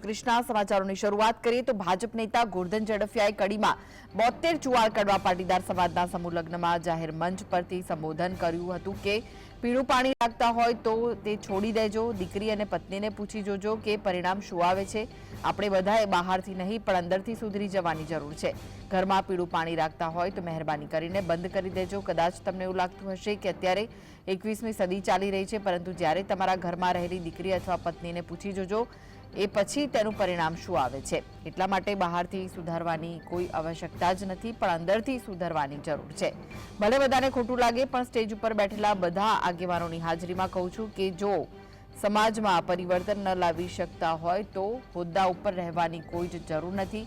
કૃષ્ણા સમાચારોની શરૂઆત કરીએ તો ભાજપ નેતા ગોરધન ઝડફિયાએ કડીમાં બોતેર ચુવાળ કડવા પાટીદાર સમાજના સમૂહ લગ્નમાં જાહેર મંચ પરથી સંબોધન કર્યું હતું કે પીળું પાણી રાખતા હોય તો તે છોડી દેજો, દીકરી અને પત્નીને પૂછી જોજો કે પરિણામ શું આવે છે. આપણે બધાએ બહારથી નહીં, પણ અંદરથી સુધરી જવાની જરૂર છે. ઘરમાં પીળું પાણી રાખતા હોય તો મહેરબાની કરીને બંધ કરી દેજો. કદાચ તમને એવું લાગતું હશે કે અત્યારે એકવીસમી સદી ચાલી રહી છે, પરંતુ જ્યારે તમારા ઘરમાં રહેલી દીકરી અથવા પત્નીને પૂછી જોજો, એ પછી તેનું પરિણામ શું આવે છે. એટલા માટે બહારથી સુધારવાની કોઈ આવશ્યકતા જ નથી, પણ અંદરથી સુધારવાની જરૂર છે. ભલે બધાને ખોટું લાગે, પણ સ્ટેજ ઉપર બેઠેલા બધા આગેવાનોની હાજરીમાં કહું છું કે જો સમાજમાં પરિવર્તન ન લાવી શકતા હોય તો હોદ્દા ઉપર રહેવાની કોઈ જ જરૂર નથી.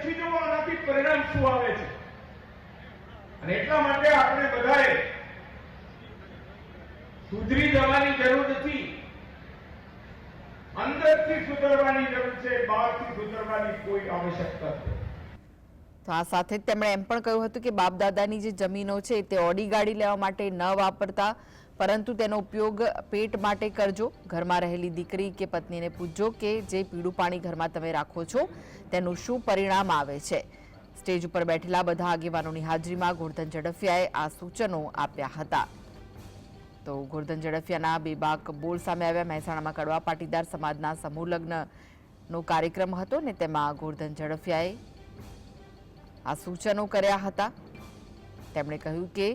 પૂછી જુઓ આનાથી પરિણામ શું આવે છે? અને એટલા માટે આપણે બધાએ સુધરી જવાની જરૂર નથી. અંદરથી સુધરવાની જરૂર છે, બહારથી સુધરવાની કોઈ આવશ્યકતા નથી. તો આ સાથે જ તેમણે એમ પણ કહ્યું હતું કે બાપ દાદાની જે જમીનો છે તે ઓડી ગાડી લેવા માટે ન વાપરતા. પરંતુ તેનો ઉપયોગ પેટ માટે કરજો. ઘરમાં રહેલી દીકરી કે પત્નીને પૂછજો કે જે પીળું પાણી ઘરમાં તમે રાખો છો, તેનું શું પરિણામ આવે છે? સ્ટેજ ઉપર બેઠેલા બધા આગેવાનોની હાજરીમાં ગોરધન ઝડફિયાએ આ સૂચનો આપ્યા હતા. તો ગોરધન ઝડફિયાના બેબાક બોલ સામે આવ્યા. મહેસાણામાં કડવા પાટીદાર સમાજના સમૂહ લગ્નનો કાર્યક્રમ હતો ને તેમાં ગોરધન ઝડફિયાએ આ સૂચનો કર્યા હતા. તેમણે કહ્યું કે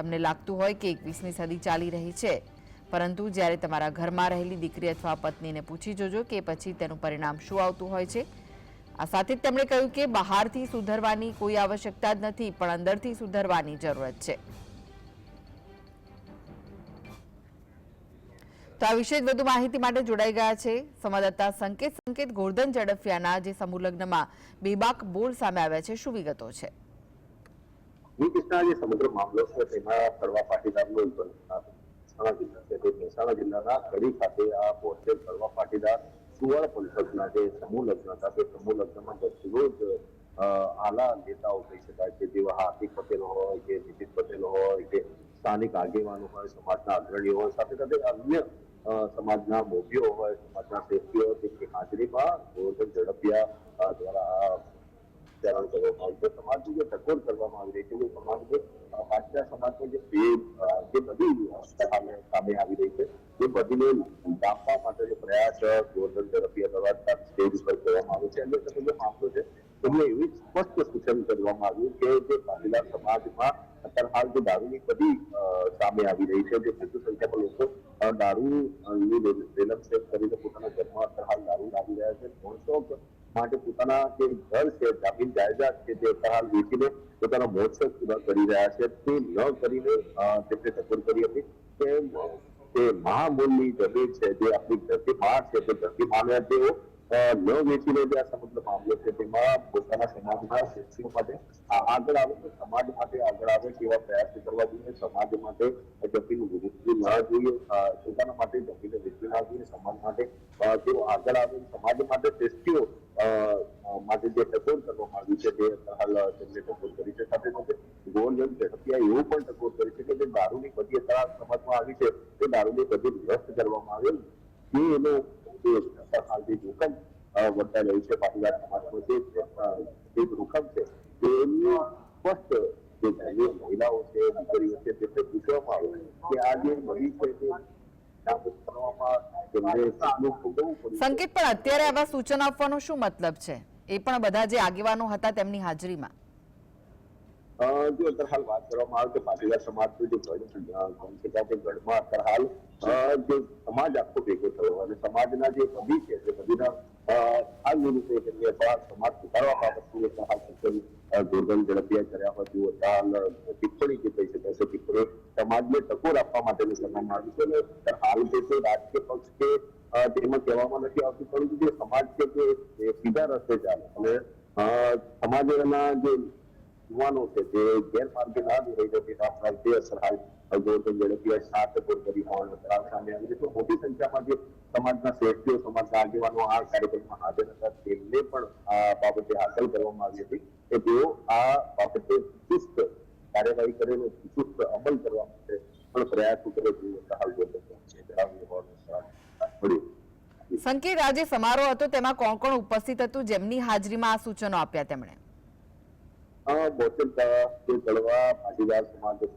તમને લાગતું હોય કે એકવીસમી સદી ચાલી રહી છે. પરંતુ જ્યારે તમારા ઘરમાં રહેલી દીકરી અથવા પત્નીને પૂછી જોજો કે પછી તેનું પરિણામ શું આવતું હોય છે. આ સાથે જ તેમણે કહ્યું કે બહારથી સુધરવાની કોઈ આવશ્યકતા જ નથી, પણ અંદરથી સુધરવાની જરૂરત છે. તો આ વિશે વધુ માહિતી માટે જોડાઈ ગયા છે સંવાદદાતા સંકેત સંકેત ગોરધન ઝડફિયાના, જે સમૂહ લગ્નમાં બેબાક બોલ સામે આવ્યા છે. શું વિગતો છે? શ્રીકૃષ્ણ જે સમગ્ર મામલો છે, તેમાં ફરવા પાટીદારનો મહેસાણા જિલ્લા છે. તે મહેસાણા જિલ્લાના કડી ખાતે આ પોસ્ટેલ ફરવા પાટીદાર સુવર્ણ પંથકના જે સમૂહ લગ્ન હતા, તે સમૂહ લગ્નમાં દરરોજ આલા નેતાઓ કહી શકાય કે જેવા હાર્દિક પટેલ હોય, કે નીતિન પટેલ હોય, કે સ્થાનિક આગેવાનો હોય, સમાજના અગ્રણીઓ હોય, સાથે સાથે અન્ય સમાજના મોભીઓ હોય, સમાજના શ્રેષ્ઠીઓ તેમની હાજરીમાં ઝડપિયા દ્વારા આ વિચારણ કરવામાં આવ્યું છે સમાજની જે ટકોર કરવામાં આવી રહી છે જે સમાજને પાટીદાર જે બે જે બધી સામે સામે આવી રહી છે એ બધીને ડામવા માટે જે પ્રયાસ ગોવર્ધન ઝડપિયા દ્વારા સ્ટેજ પર કરવામાં આવે છે. અને તમે જે મામલો છે એમને એવી સ્પષ્ટ સૂચન કરવામાં આવ્યું કે જે પાટીદાર સમાજમાં અત્યારે હાલ જે દારૂની બધી સામે આવી રહી છે જે વધુ સંખ્યામાં લોકો અ, દારૂ રેલમ સેવ કરીને પોતાના ઘરમાં પોતાના જે ઘર છે જમીન જાયદાદ છે તે અત્યારે હાલ વેચીને પોતાનો મહોત્સવ પૂરા કરી રહ્યા છે તે ન કરીને અ, તેમને ટકોર કરી હતી. કે જે મહામૂલ્યની જમીન છે જે આપણી ધરતી માં છે તે ધરતી માને તેઓ અ, ન વેચીને જે આ સમગ્ર મામલો છે તેમાં પોતાના સમાજના શિક્ષકો માટે આ- આગળ આવે તો સમાજ માટે આગળ આવે તેવા પ્રયાસો કરવા જોઈએ. સમાજ માટે જમીન વેચવી ના જોઈએ. અ, પોતાના માટે જમીન વેચવી ના જોઈએ. સમાજ માટે અ, તેઓ આગળ આવે સમાજ માટે શ્રેષ્ઠીઓ અ, અ, માટે જે ટકોર કરવામાં આવી છે તે હાલ તેમને ટકોર કરી છે. સાથે સાથે ગોવર્ધન ઝડપિયા એવો પણ ટકોર કરી છે કે જે દારૂની બધી અત્યારે સમાજમાં આવી છે, તે દારૂની બધી વ્યસ્ત કરવામાં આવેલ તે એનો હાલ જે જોખમ વર્તાઈ રહ્યું છે પાટીદાર સમાજમાં, જે જોખમ છે તેનું સ્પષ્ટ જે મહિલાઓ છે, દીકરીઓ છે, તે પૂછવામાં આવે. કે આ જે મળી છે, તે સંકેત પણ અત્યારે આવા સૂચન આપવાનો શું મતલબ છે? એ પણ બધા જે આગેવાનો હતા તેમની હાજરીમાં. જો અત્યારે હાલ વાત કરવામાં આવે કે પાટીદાર સમાજનું જે ગઢ છે ગઢમાં અત્યારે હાલ જે સમાજ આખો ભેગો થયો અને સમાજના જે કવિ છે, જે કવિના સમાજ સુધારવા બાબતની કર્યા હોય તેવું સમાજને ટકોર આપવા માટેનું કરવામાં આવ્યું છે. અને હાલ જે છે, રાજકીય પક્ષ કે તેમાં કહેવામાં નથી આવતું, પરંતુ જે સમાજ છે, તે સીધા રસ્તે ચાલે. અને સમાજના જે યુવાનો છે તે ગેરમાર્ગે ના જાય તેના પર તે અસર હાલ ગૌતમ ઝડપિયા સાત પર કરી સામે આવી તો મોટી સંખ્યામાં જે સમાજના શ્રેષ્ઠીઓ, સમાજના આગેવાનો આ કાર્યક્રમમાં હાજર હતા, તેમને પણ આ બાબતે હાકલ કરવામાં આવી હતી. કે તેઓ આ બાબતે ચુસ્ત કાર્યવાહી કરેલો ચુસ્ત અમલ કરવા માટે પણ પ્રયાસો કરે તેવું હાલ જણાવ્યું હોવાનું સંકેત આજે સમારોહ હતો તેમાં કોણ કોણ ઉપસ્થિત હતું? જેમની હાજરીમાં આ સૂચનો આપ્યા તેમણે. સમાજ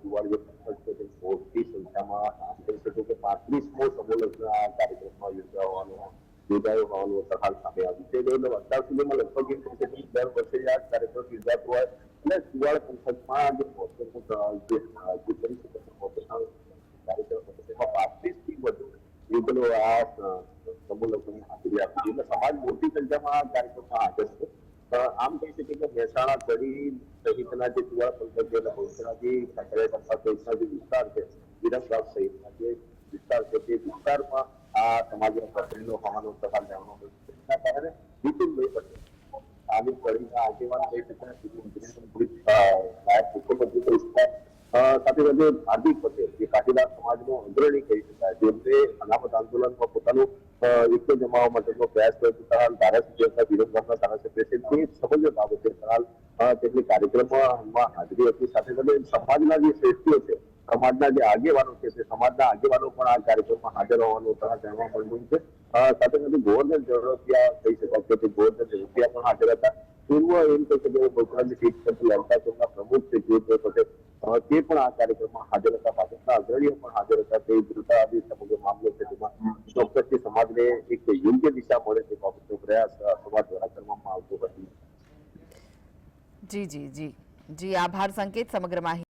સુવાળ જે પંથક છે તે મોટી સંખ્યામાં કહી શકું કે પાંત્રીસમો સમૂહ આ કાર્યક્રમમાં યોજાવાનો યોજાયો હોવાનું સહાલ સામે આવ્યું છે. એટલે અત્યાર સુધીમાં લગભગ દર વર્ષે આ કાર્યક્રમ યોજાતો હોય અને સુવાળ પંથકમાં જે બોતેરમો જે કરી શકે બોતેરમો કાર્યક્રમ તેમાં સમાજ છે આમ કહી શકીએ કે મહેસાણા કડી સહિતના જે ચુવાડા પંથક છે સહિતના જે વિસ્તાર છે વિરમગામ સહિતના જે વિસ્તાર છે તે વિસ્તારમાં આ સમાજનો પ્રતિનિધિ હોવાનો સવાલ જાણવા મળ્યો છે કારણે વિપુલભાઈ પટેલ તાલીમ કડીના આગેવાન સાથે સાથે હાર્દિક પટેલ જે પાટીદાર સમાજનો અગ્રણી કહી શકાય. જેમને અનામત આંદોલનમાં પોતાનું અ, જમાવવા માટેનો પ્રયાસ કર્યો હતો તરાલ ધારાસભ્યના હતા ધારાસભ્ય છે. તે સમગ્ર બાબતે તરાલ તેમની કાર્યક્રમમાં હાજરી હતી સાથે સાથે સમાજના જે શ્રેષ્ઠીઓ છે સમાજના જે આગેવાનો છે તે સમાજના આગેવાનો પણ આ કાર્યક્રમમાં હાજર હોવાનું તરાલ જાણવા મળ્યું છે. સાથે સાથે ગોવર્ધન ઝડપિયા કહી શકાય કે તે ઝડપિયા પણ હાજર હતા. પૂર્વ એમ કહી શકીએ ગુજરાતની સીટ પરથી લડતા પ્રમુખ છે જે પટેલ તે પણ આ કાર્યક્રમમાં હાજર હતા ભાજપના અગ્રણીઓ પણ હાજર હતા, તે જોતા આજે સમગ્ર મામલો છે તેમાં ચોક્કસથી સમાજને એક યોગ્ય દિશા મળે તે બાબતનો પ્રયાસ સમાજ દ્વારા કરવામાં આવતો હતો જી જી જી. જી, આભાર સંકેત, સમગ્ર માહિતી